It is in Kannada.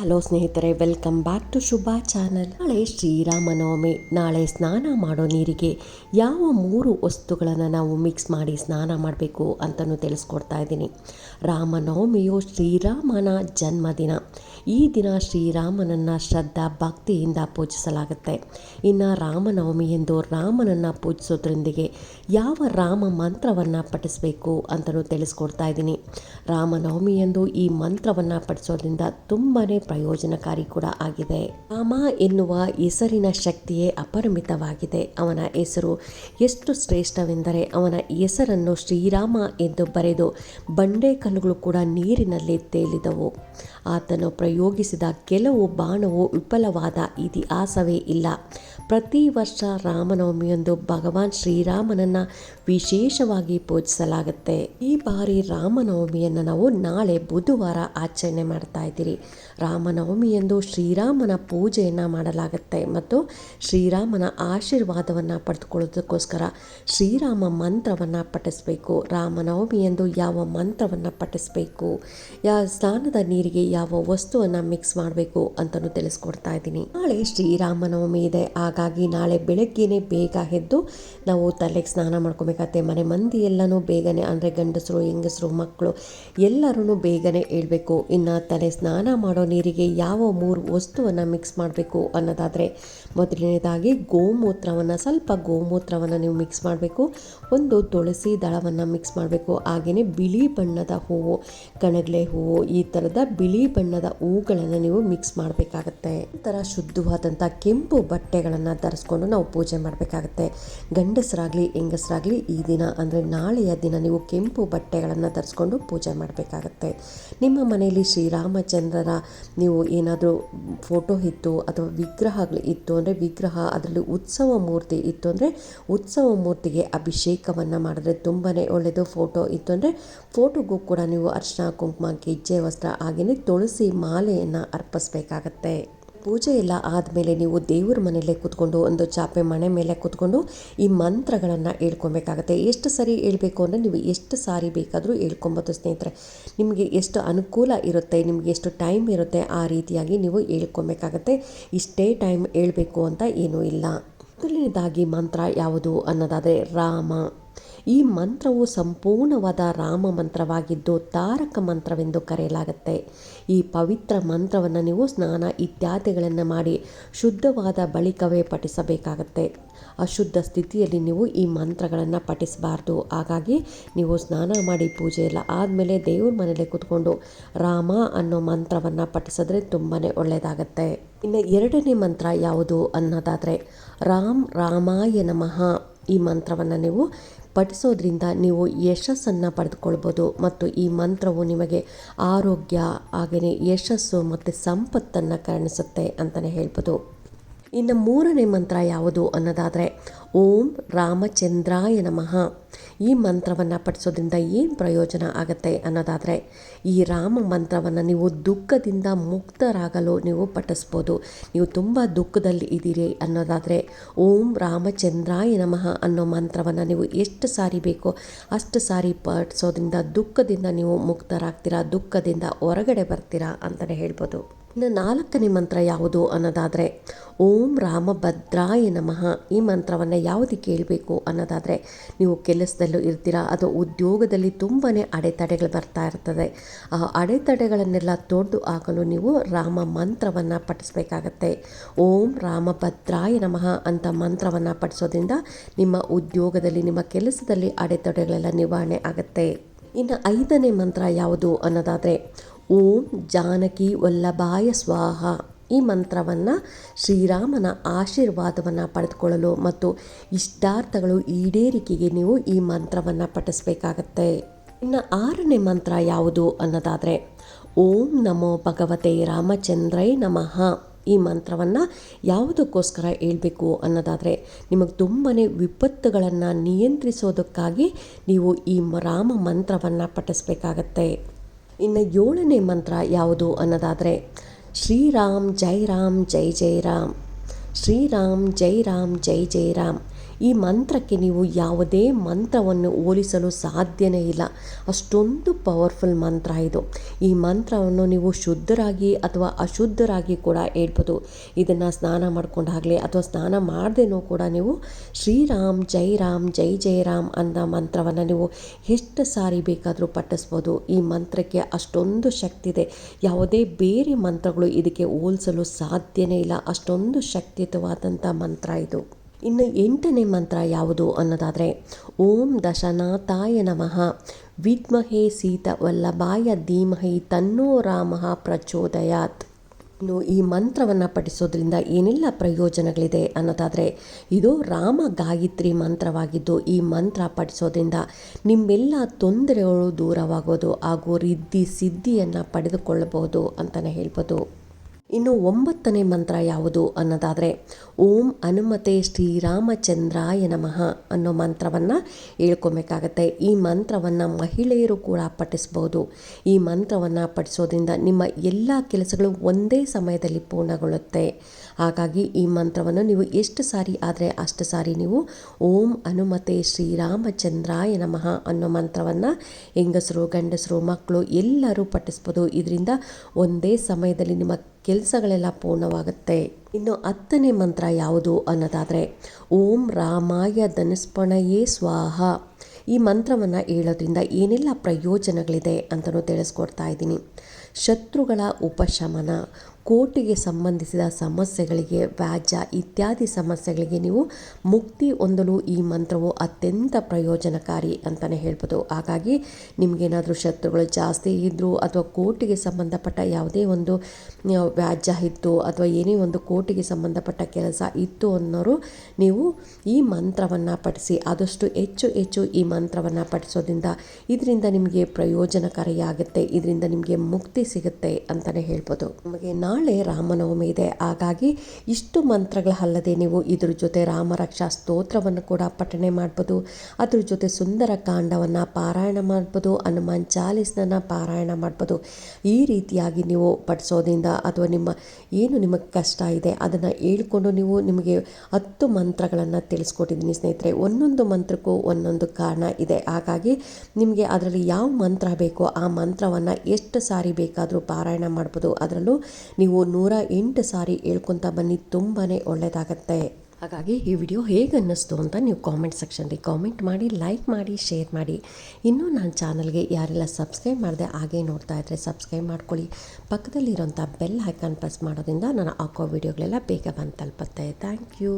ಹಲೋ ಸ್ನೇಹಿತರೆ, welcome back to Shubha channel. ನಾಳೆ ಶ್ರೀರಾಮನವಮಿ. ನಾಳೆ ಸ್ನಾನ ಮಾಡೋ ನೀರಿಗೆ ಯಾವ ಮೂರು ವಸ್ತುಗಳನ್ನು ನಾವು ಮಿಕ್ಸ್ ಮಾಡಿ ಸ್ನಾನ ಮಾಡಬೇಕು ಅಂತಲೂ ತಿಳಿಸ್ಕೊಡ್ತಾ ಇದ್ದೀನಿ. ರಾಮನವಮಿಯು ಶ್ರೀರಾಮನ ಜನ್ಮದಿನ. ಈ ದಿನ ಶ್ರೀರಾಮನನ್ನು ಶ್ರದ್ಧಾ ಭಕ್ತಿಯಿಂದ ಪೂಜಿಸಲಾಗುತ್ತೆ. ಇನ್ನು ರಾಮನವಮಿ ಎಂದು ರಾಮನನ್ನು ಪೂಜಿಸೋದ್ರೊಂದಿಗೆ ಯಾವ ರಾಮ ಮಂತ್ರವನ್ನು ಪಠಿಸಬೇಕು ಅಂತಲೂ ತಿಳಿಸ್ಕೊಡ್ತಾ ಇದ್ದೀನಿ. ರಾಮನವಮಿ ಎಂದು ಈ ಮಂತ್ರವನ್ನು ಪಠಿಸೋದ್ರಿಂದ ತುಂಬಾ ಪ್ರಯೋಜನಕಾರಿ ಕೂಡ ಆಗಿದೆ. ರಾಮ ಎನ್ನುವ ಹೆಸರಿನ ಶಕ್ತಿಯೇ ಅಪರಿಮಿತವಾಗಿದೆ. ಅವನ ಹೆಸರು ಎಷ್ಟು ಶ್ರೇಷ್ಠವೆಂದರೆ ಅವನ ಹೆಸರನ್ನು ಶ್ರೀರಾಮ ಎಂದು ಬರೆದು ಬಂಡೆ ಕಲ್ಲುಗಳು ಕೂಡ ನೀರಿನಲ್ಲಿ ತೇಲಿದವು. ಆತನು ಪ್ರಯೋಗಿಸಿದ ಕೆಲವು ಬಾಣವು ವಿಫಲವಾದ ಇತಿಹಾಸವೇ ಇಲ್ಲ. ಪ್ರತಿ ವರ್ಷ ರಾಮನವಮಿಯಂದು ಭಗವಾನ್ ಶ್ರೀರಾಮನನ್ನು ವಿಶೇಷವಾಗಿ ಪೂಜಿಸಲಾಗುತ್ತೆ. ಈ ಬಾರಿ ರಾಮನವಮಿಯನ್ನು ನಾವು ನಾಳೆ ಬುಧವಾರ ಆಚರಣೆ ಮಾಡ್ತಾ ಇದ್ದೀರಿ. ರಾಮನವಮಿಯಂದು ಶ್ರೀರಾಮನ ಪೂಜೆಯನ್ನು ಮಾಡಲಾಗುತ್ತೆ ಮತ್ತು ಶ್ರೀರಾಮನ ಆಶೀರ್ವಾದವನ್ನು ಪಡೆದುಕೊಳ್ಳೋದಕ್ಕೋಸ್ಕರ ಶ್ರೀರಾಮ ಮಂತ್ರವನ್ನು ಪಠಿಸಬೇಕು. ರಾಮನವಮಿಯಂದು ಯಾವ ಮಂತ್ರವನ್ನು ಪಠಿಸಬೇಕು? ಯಾವ ಸ್ನಾನದ ನೀರಿಗೆ ಯಾವ ವಸ್ತುವನ್ನು ಮಿಕ್ಸ್ ಮಾಡಬೇಕು ಅಂತಲೂ ತಿಳಿಸ್ಕೊಡ್ತಾ ಇದ್ದೀನಿ. ನಾಳೆ ಶ್ರೀರಾಮನವಮಿ ಇದೆ. ಹಾಗಾಗಿ ನಾಳೆ ಬೆಳಗ್ಗೆನೆ ಬೇಗ ಎದ್ದು ನಾವು ತಲೆಗೆ ಸ್ನಾನ ಮಾಡ್ಕೊಬೇಕಾಗತ್ತೆ ಮನೆ ಮಂದಿ ಎಲ್ಲನೂ ಬೇಗನೆ, ಅಂದರೆ ಗಂಡಸರು, ಹೆಂಗಸರು, ಮಕ್ಕಳು ಎಲ್ಲರೂ ಬೇಗನೆ ಹೇಳ್ಬೇಕು. ಇನ್ನು ತಲೆ ಸ್ನಾನ ಮಾಡೋ ನೀರಿಗೆ ಯಾವ ಮೂರು ವಸ್ತುವನ್ನು ಮಿಕ್ಸ್ ಮಾಡಬೇಕು ಅನ್ನೋದಾದರೆ ಮೊದಲನೇದಾಗಿ ಗೋಮೂತ್ರವನ್ನು, ಸ್ವಲ್ಪ ಗೋಮೂತ್ರವನ್ನು ನೀವು ಮಿಕ್ಸ್ ಮಾಡಬೇಕು. ಒಂದು ತುಳಸಿ ದಳವನ್ನು ಮಿಕ್ಸ್ ಮಾಡಬೇಕು. ಹಾಗೆಯೇ ಬಿಳಿ ಬಣ್ಣದ ಹೂವು, ಕಣಗಲೆ ಹೂವು, ಈ ಥರದ ಬಿಳಿ ಬಣ್ಣದ ಹೂಗಳನ್ನು ನೀವು ಮಿಕ್ಸ್ ಮಾಡಬೇಕಾಗತ್ತೆ. ಥರ ಶುದ್ಧವಾದಂಥ ಕೆಂಪು ಬಟ್ಟೆಗಳನ್ನು ಧರಿಸ್ಕೊಂಡು ನಾವು ಪೂಜೆ ಮಾಡಬೇಕಾಗತ್ತೆ. ಗಂಡಸರಾಗಲಿ, ಹೆಂಗಸರಾಗಲಿ ಈ ದಿನ ಅಂದರೆ ನಾಳೆಯ ದಿನ ನೀವು ಕೆಂಪು ಬಟ್ಟೆಗಳನ್ನು ಧರಿಸ್ಕೊಂಡು ಪೂಜೆ ಮಾಡಬೇಕಾಗತ್ತೆ. ನಿಮ್ಮ ಮನೆಯಲ್ಲಿ ಶ್ರೀರಾಮಚಂದ್ರರ ನೀವು ಏನಾದರೂ ಫೋಟೋ ಇತ್ತು ಅಥವಾ ವಿಗ್ರಹಗಳು ಇತ್ತು ಅಂದರೆ ವಿಗ್ರಹ, ಅದರಲ್ಲಿ ಉತ್ಸವ ಮೂರ್ತಿ ಇತ್ತು ಅಂದರೆ ಉತ್ಸವ ಮೂರ್ತಿಗೆ ಅಭಿಷೇಕವನ್ನು ಮಾಡಿದ್ರೆ ತುಂಬಾ ಒಳ್ಳೆಯದು ಫೋಟೋ ಇತ್ತು ಅಂದರೆ ಫೋಟೋಗೂ ಕೂಡ ನೀವು ಅರ್ಶಿನ, ಕುಂಕುಮ, ಗೆಜ್ಜೆ, ವಸ್ತ್ರ ಹಾಗೆಯೇ ತುಳಸಿ ಮಾಲೆಯನ್ನು ಅರ್ಪಿಸ್ಬೇಕಾಗತ್ತೆ. ಪೂಜೆ ಎಲ್ಲ ಆದಮೇಲೆ ನೀವು ದೇವ್ರ ಮನೆಯಲ್ಲೇ ಕೂತ್ಕೊಂಡು, ಒಂದು ಚಾಪೆ ಮನೆ ಮೇಲೆ ಕೂತ್ಕೊಂಡು ಈ ಮಂತ್ರಗಳನ್ನು ಹೇಳ್ಕೊಬೇಕಾಗತ್ತೆ. ಎಷ್ಟು ಸರಿ ಹೇಳ್ಬೇಕು ಅಂದರೆ ನೀವು ಎಷ್ಟು ಸಾರಿ ಬೇಕಾದರೂ ಹೇಳ್ಕೊಬೋದು ಸ್ನೇಹಿತರೆ. ನಿಮಗೆ ಎಷ್ಟು ಅನುಕೂಲ ಇರುತ್ತೆ, ನಿಮಗೆ ಎಷ್ಟು ಟೈಮ್ ಇರುತ್ತೆ ಆ ರೀತಿಯಾಗಿ ನೀವು ಹೇಳ್ಕೊಬೇಕಾಗತ್ತೆ. ಇಷ್ಟೇ ಟೈಮ್ ಹೇಳಬೇಕು ಅಂತ ಏನೂ ಇಲ್ಲ. ಮೊದಲನೇದಾಗಿ ಮಂತ್ರ ಯಾವುದು ಅನ್ನೋದಾದರೆ ರಾಮ. ಈ ಮಂತ್ರವು ಸಂಪೂರ್ಣವಾದ ರಾಮ ಮಂತ್ರವಾಗಿದ್ದು ತಾರಕ ಮಂತ್ರವೆಂದು ಕರೆಯಲಾಗುತ್ತೆ. ಈ ಪವಿತ್ರ ಮಂತ್ರವನ್ನು ನೀವು ಸ್ನಾನ ಇತ್ಯಾದಿಗಳನ್ನು ಮಾಡಿ ಶುದ್ಧವಾದ ಬಳಿಕವೇ ಪಠಿಸಬೇಕಾಗತ್ತೆ. ಅಶುದ್ಧ ಸ್ಥಿತಿಯಲ್ಲಿ ನೀವು ಈ ಮಂತ್ರಗಳನ್ನು ಪಠಿಸಬಾರ್ದು. ಹಾಗಾಗಿ ನೀವು ಸ್ನಾನ ಮಾಡಿ ಪೂಜೆ ಎಲ್ಲ ಆದಮೇಲೆ ದೇವ್ರ ಮನೇಲಿ ಕೂತ್ಕೊಂಡು ರಾಮ ಅನ್ನೋ ಮಂತ್ರವನ್ನು ಪಠಿಸಿದ್ರೆ ತುಂಬಾ ಒಳ್ಳೆಯದಾಗತ್ತೆ. ಇನ್ನು ಎರಡನೇ ಮಂತ್ರ ಯಾವುದು ಅನ್ನೋದಾದರೆ ರಾಮ್ ರಾಮಾಯ ನಮಃ ಈ ಮಂತ್ರವನ್ನು ನೀವು ಪಠಿಸೋದ್ರಿಂದ ನೀವು ಯಶಸ್ಸನ್ನು ಪಡೆದುಕೊಳ್ಬೋದು ಮತ್ತು ಈ ಮಂತ್ರವು ನಿಮಗೆ ಆರೋಗ್ಯ ಹಾಗೆಯೇ ಯಶಸ್ಸು ಮತ್ತು ಸಂಪತ್ತನ್ನು ಕಾಣಿಸುತ್ತೆ ಅಂತಲೇ ಹೇಳ್ಬೋದು. ಇನ್ನು ಮೂರನೇ ಮಂತ್ರ ಯಾವುದು ಅನ್ನೋದಾದರೆ ಓಂ ರಾಮಚಂದ್ರಾಯ ನಮಃ. ಈ ಮಂತ್ರವನ್ನು ಪಠಿಸೋದ್ರಿಂದ ಏನು ಪ್ರಯೋಜನ ಆಗುತ್ತೆ ಅನ್ನೋದಾದರೆ, ಈ ರಾಮ ಮಂತ್ರವನ್ನು ನೀವು ದುಃಖದಿಂದ ಮುಕ್ತರಾಗಲು ನೀವು ಪಠಿಸ್ಬೋದು. ನೀವು ತುಂಬ ದುಃಖದಲ್ಲಿ ಇದ್ದೀರಿ ಅನ್ನೋದಾದರೆ, ಓಂ ರಾಮಚಂದ್ರಾಯ ನಮಃ ಅನ್ನೋ ಮಂತ್ರವನ್ನು ನೀವು ಎಷ್ಟು ಸಾರಿ ಬೇಕೋ ಅಷ್ಟು ಸಾರಿ ಪಠಿಸೋದ್ರಿಂದ ದುಃಖದಿಂದ ನೀವು ಮುಕ್ತರಾಗ್ತೀರಾ, ದುಃಖದಿಂದ ಹೊರಗಡೆ ಬರ್ತೀರಾ ಅಂತಲೇ ಹೇಳ್ಬೋದು. ಇನ್ನು ನಾಲ್ಕನೇ ಮಂತ್ರ ಯಾವುದು ಅನ್ನೋದಾದರೆ, ಓಂ ರಾಮಭದ್ರಾಯ ನಮಃ. ಈ ಮಂತ್ರವನ್ನು ಯಾವುದಕ್ಕೆ ಕೇಳಬೇಕು ಅನ್ನೋದಾದರೆ, ನೀವು ಕೆಲಸದಲ್ಲೂ ಇರ್ತೀರಾ, ಅದು ಉದ್ಯೋಗದಲ್ಲಿ ತುಂಬಾ ಅಡೆತಡೆಗಳು ಬರ್ತಾ ಇರ್ತದೆ. ಆ ಅಡೆತಡೆಗಳನ್ನೆಲ್ಲ ತೊಡೆದು ಹಾಕಲು ನೀವು ರಾಮ ಮಂತ್ರವನ್ನು ಪಠಿಸಬೇಕಾಗತ್ತೆ. ಓಂ ರಾಮಭದ್ರಾಯ ನಮಃ ಅಂತ ಮಂತ್ರವನ್ನು ಪಠಿಸೋದ್ರಿಂದ ನಿಮ್ಮ ಉದ್ಯೋಗದಲ್ಲಿ, ನಿಮ್ಮ ಕೆಲಸದಲ್ಲಿ ಅಡೆತಡೆಗಳೆಲ್ಲ ನಿವಾರಣೆ ಆಗುತ್ತೆ. ಇನ್ನು ಐದನೇ ಮಂತ್ರ ಯಾವುದು ಅನ್ನೋದಾದರೆ ಓಂ ಜಾನಕಿ ವಲ್ಲಭಾಯ ಸ್ವಾಹ. ಈ ಮಂತ್ರವನ್ನು ಶ್ರೀರಾಮನ ಆಶೀರ್ವಾದವನ್ನು ಪಡೆದುಕೊಳ್ಳಲು ಮತ್ತು ಇಷ್ಟಾರ್ಥಗಳು ಈಡೇರಿಕೆಗೆ ನೀವು ಈ ಮಂತ್ರವನ್ನು ಪಠಿಸಬೇಕಾಗತ್ತೆ. ಇನ್ನು ಆರನೇ ಮಂತ್ರ ಯಾವುದು ಅನ್ನೋದಾದರೆ, ಓಂ ನಮೋ ಭಗವತೆ ರಾಮಚಂದ್ರೈ ನಮಃ. ಈ ಮಂತ್ರವನ್ನು ಯಾವುದಕ್ಕೋಸ್ಕರ ಹೇಳಬೇಕು ಅನ್ನೋದಾದರೆ, ನಿಮಗೆ ತುಂಬಾ ವಿಪತ್ತುಗಳನ್ನು ನಿಯಂತ್ರಿಸೋದಕ್ಕಾಗಿ ನೀವು ಈ ರಾಮ ಮಂತ್ರವನ್ನು ಪಠಿಸ್ಬೇಕಾಗತ್ತೆ. ಇನ್ನು ಏಳನೇ ಮಂತ್ರ ಯಾವುದು ಅನ್ನೋದಾದರೆ, ಶ್ರೀರಾಮ್ ಜೈ ರಾಮ್ ಜೈ ಜೈ ರಾಮ್. ಶ್ರೀರಾಮ್ ಜೈ ರಾಮ್ ಜೈ ಜೈ ರಾಮ್. ಈ ಮಂತ್ರಕ್ಕೆ ನೀವು ಯಾವುದೇ ಮಂತ್ರವನ್ನು ಹೋಲಿಸಲು ಸಾಧ್ಯನೇ ಇಲ್ಲ. ಅಷ್ಟೊಂದು ಪವರ್ಫುಲ್ ಮಂತ್ರ ಇದು. ಈ ಮಂತ್ರವನ್ನು ನೀವು ಶುದ್ಧರಾಗಿ ಅಥವಾ ಅಶುದ್ಧರಾಗಿ ಕೂಡ ಹೇಳ್ಬೋದು. ಇದನ್ನು ಸ್ನಾನ ಮಾಡ್ಕೊಂಡಾಗಲಿ ಅಥವಾ ಸ್ನಾನ ಮಾಡದೇನೂ ಕೂಡ ನೀವು ಶ್ರೀರಾಮ್ ಜೈ ರಾಮ್ ಜೈ ಜೈ ರಾಮ್ ಅನ್ನೋ ಮಂತ್ರವನ್ನು ನೀವು ಎಷ್ಟು ಸಾರಿ ಬೇಕಾದರೂ ಪಠಿಸ್ಬೋದು. ಈ ಮಂತ್ರಕ್ಕೆ ಅಷ್ಟೊಂದು ಶಕ್ತಿ ಇದೆ. ಯಾವುದೇ ಬೇರೆ ಮಂತ್ರಗಳು ಇದಕ್ಕೆ ಹೋಲಿಸಲು ಸಾಧ್ಯನೇ ಇಲ್ಲ. ಅಷ್ಟೊಂದು ಶಕ್ತಿಯುತವಾದಂಥ ಮಂತ್ರ ಇದು. ಇನ್ನು ಎಂಟನೇ ಮಂತ್ರ ಯಾವುದು ಅನ್ನೋದಾದರೆ, ಓಂ ದಶನಾಥಾಯ ನಮಃ. ವಿದ್ಮಹೇ ಸೀತ ವಲ್ಲಭಾಯ ಧೀಮಹಿ ತನ್ನೋ ರಾಮ ಪ್ರಚೋದಯಾತ್. ಇನ್ನು ಈ ಮಂತ್ರವನ್ನು ಪಠಿಸೋದ್ರಿಂದ ಏನೆಲ್ಲ ಪ್ರಯೋಜನಗಳಿದೆ ಅನ್ನೋದಾದರೆ, ಇದು ರಾಮ ಗಾಯತ್ರಿ ಮಂತ್ರವಾಗಿದ್ದು ಈ ಮಂತ್ರ ಪಠಿಸೋದ್ರಿಂದ ನಿಮ್ಮೆಲ್ಲ ತೊಂದರೆಗಳು ದೂರವಾಗೋದು ಹಾಗೂ ರಿದ್ದಿ ಸಿದ್ಧಿಯನ್ನು ಪಡೆದುಕೊಳ್ಳಬಹುದು ಅಂತಲೇ ಹೇಳ್ಬೋದು. ಇನ್ನು ಒಂಬತ್ತನೇ ಮಂತ್ರ ಯಾವುದು ಅನ್ನೋದಾದರೆ, ಓಂ ಹನುಮತೆ ಶ್ರೀರಾಮಚಂದ್ರಾಯ ನಮಃ ಅನ್ನೋ ಮಂತ್ರವನ್ನು ಹೇಳ್ಕೊಬೇಕಾಗತ್ತೆ. ಈ ಮಂತ್ರವನ್ನು ಮಹಿಳೆಯರು ಕೂಡ ಪಠಿಸ್ಬೋದು. ಈ ಮಂತ್ರವನ್ನು ಪಠಿಸೋದ್ರಿಂದ ನಿಮ್ಮ ಎಲ್ಲ ಕೆಲಸಗಳು ಒಂದೇ ಸಮಯದಲ್ಲಿ ಪೂರ್ಣಗೊಳ್ಳುತ್ತೆ. ಹಾಗಾಗಿ ಈ ಮಂತ್ರವನ್ನು ನೀವು ಎಷ್ಟು ಸಾರಿ ಆದರೆ ಅಷ್ಟು ಸಾರಿ ನೀವು ಓಂ ಹನುಮತೆ ಶ್ರೀರಾಮಚಂದ್ರಾಯ ನಮಃ ಅನ್ನೋ ಮಂತ್ರವನ್ನು ಹೆಂಗಸರು, ಗಂಡಸರು, ಮಕ್ಕಳು ಎಲ್ಲರೂ ಪಠಿಸ್ಬೋದು. ಇದರಿಂದ ಒಂದೇ ಸಮಯದಲ್ಲಿ ನಿಮ್ಮ ಕೆಲಸಗಳೆಲ್ಲ ಪೂರ್ಣವಾಗುತ್ತೆ. ಇನ್ನು ಹತ್ತನೇ ಮಂತ್ರ ಯಾವುದು ಅನ್ನೋದಾದರೆ, ಓಂ ರಾಮಾಯ ಧನಸ್ಪಣಯೇ ಸ್ವಾಹ. ಈ ಮಂತ್ರವನ್ನು ಹೇಳೋದ್ರಿಂದ ಏನೆಲ್ಲ ಪ್ರಯೋಜನಗಳಿದೆ ಅಂತಲೂ ತಿಳಿಸ್ಕೊಡ್ತಾ ಇದ್ದೀನಿ. ಶತ್ರುಗಳ ಉಪಶಮನ ಕೋರ್ಟಿಗೆ ಸಂಬಂಧಿಸಿದ ಸಮಸ್ಯೆಗಳಿಗೆ ವ್ಯಾಜ್ಯ ಇತ್ಯಾದಿ ಸಮಸ್ಯೆಗಳಿಗೆ ನೀವು ಮುಕ್ತಿ ಹೊಂದಲು ಈ ಮಂತ್ರವು ಅತ್ಯಂತ ಪ್ರಯೋಜನಕಾರಿ ಅಂತಲೇ ಹೇಳ್ಬೋದು. ಹಾಗಾಗಿ ನಿಮಗೇನಾದರೂ ಶತ್ರುಗಳು ಜಾಸ್ತಿ ಇದ್ದರು ಅಥವಾ ಕೋರ್ಟಿಗೆ ಸಂಬಂಧಪಟ್ಟ ಯಾವುದೇ ಒಂದು ವ್ಯಾಜ್ಯ ಇತ್ತು ಅಥವಾ ಏನೇ ಒಂದು ಕೋರ್ಟಿಗೆ ಸಂಬಂಧಪಟ್ಟ ಕೆಲಸ ಇತ್ತು ಅನ್ನೋರು ನೀವು ಈ ಮಂತ್ರವನ್ನು ಪಠಿಸಿ, ಆದಷ್ಟು ಹೆಚ್ಚು ಹೆಚ್ಚು ಈ ಮಂತ್ರವನ್ನು ಪಠಿಸೋದ್ರಿಂದ ಇದರಿಂದ ನಿಮಗೆ ಪ್ರಯೋಜನಕಾರಿಯಾಗುತ್ತೆ, ಇದರಿಂದ ನಿಮಗೆ ಮುಕ್ತಿ ಸಿಗುತ್ತೆ ಅಂತಲೇ ಹೇಳ್ಬೋದು. ನಮಗೆ ನಾಳೆ ರಾಮನವಮಿ ಇದೆ. ಹಾಗಾಗಿ ಇಷ್ಟು ಮಂತ್ರಗಳಲ್ಲದೆ ನೀವು ಇದ್ರ ಜೊತೆ ರಾಮರಕ್ಷಾ ಸ್ತೋತ್ರವನ್ನು ಕೂಡ ಪಠಣೆ ಮಾಡ್ಬೋದು. ಅದ್ರ ಜೊತೆ ಸುಂದರ ಕಾಂಡವನ್ನು ಪಾರಾಯಣ ಮಾಡ್ಬೋದು. ಹನುಮಾನ್ ಚಾಲೀಸ್ನ ಪಾರಾಯಣ ಮಾಡ್ಬೋದು. ಈ ರೀತಿಯಾಗಿ ನೀವು ಪಡಿಸೋದ್ರಿಂದ ಅಥವಾ ನಿಮ್ಮ ಏನು ನಿಮಗೆ ಕಷ್ಟ ಇದೆ ಅದನ್ನು ಹೇಳ್ಕೊಂಡು ನೀವು ನಿಮಗೆ ಹತ್ತು ಮಂತ್ರಗಳನ್ನು ತಿಳಿಸ್ಕೊಟ್ಟಿದ್ದೀನಿ ಸ್ನೇಹಿತರೆ. ಒಂದೊಂದು ಮಂತ್ರಕ್ಕೂ ಒಂದೊಂದು ಕಾರಣ ಇದೆ. ಹಾಗಾಗಿ ನಿಮಗೆ ಅದರಲ್ಲಿ ಯಾವ ಮಂತ್ರ ಬೇಕೋ ಆ ಮಂತ್ರವನ್ನು ಎಷ್ಟು ಸಾರಿ ಬೇಕಾದರೂ ಪಾರಾಯಣ ಮಾಡ್ಬೋದು. ಅದರಲ್ಲೂ ನೀವು ನೂರ ಎಂಟು ಸಾರಿ ಹೇಳ್ಕೊತ ಬನ್ನಿ ತುಂಬಾ ಒಳ್ಳೆಯದಾಗತ್ತೆ ಹಾಗಾಗಿ ಈ ವಿಡಿಯೋ ಹೇಗೆ ಅನ್ನಿಸ್ತು ಅಂತ ನೀವು ಕಾಮೆಂಟ್ ಸೆಕ್ಷನಲ್ಲಿ ಕಾಮೆಂಟ್ ಮಾಡಿ ಲೈಕ್ ಮಾಡಿ ಶೇರ್ ಮಾಡಿ. ಇನ್ನೂ ನನ್ನ ಚಾನಲ್ಗೆ ಯಾರೆಲ್ಲ ಸಬ್ಸ್ಕ್ರೈಬ್ ಮಾಡಿದೆ ಹಾಗೆ ನೋಡ್ತಾ ಇದ್ದರೆ ಸಬ್ಸ್ಕ್ರೈಬ್ ಮಾಡ್ಕೊಳ್ಳಿ. ಪಕ್ಕದಲ್ಲಿರೋಂಥ ಬೆಲ್ ಐಕಾನ್ ಪ್ರೆಸ್ ಮಾಡೋದ್ರಿಂದ ನಾನು ಹಾಕೋ ವಿಡಿಯೋಗಳೆಲ್ಲ ಬೇಗ ಬಂದು ತಲುಪುತ್ತೆ. Thank you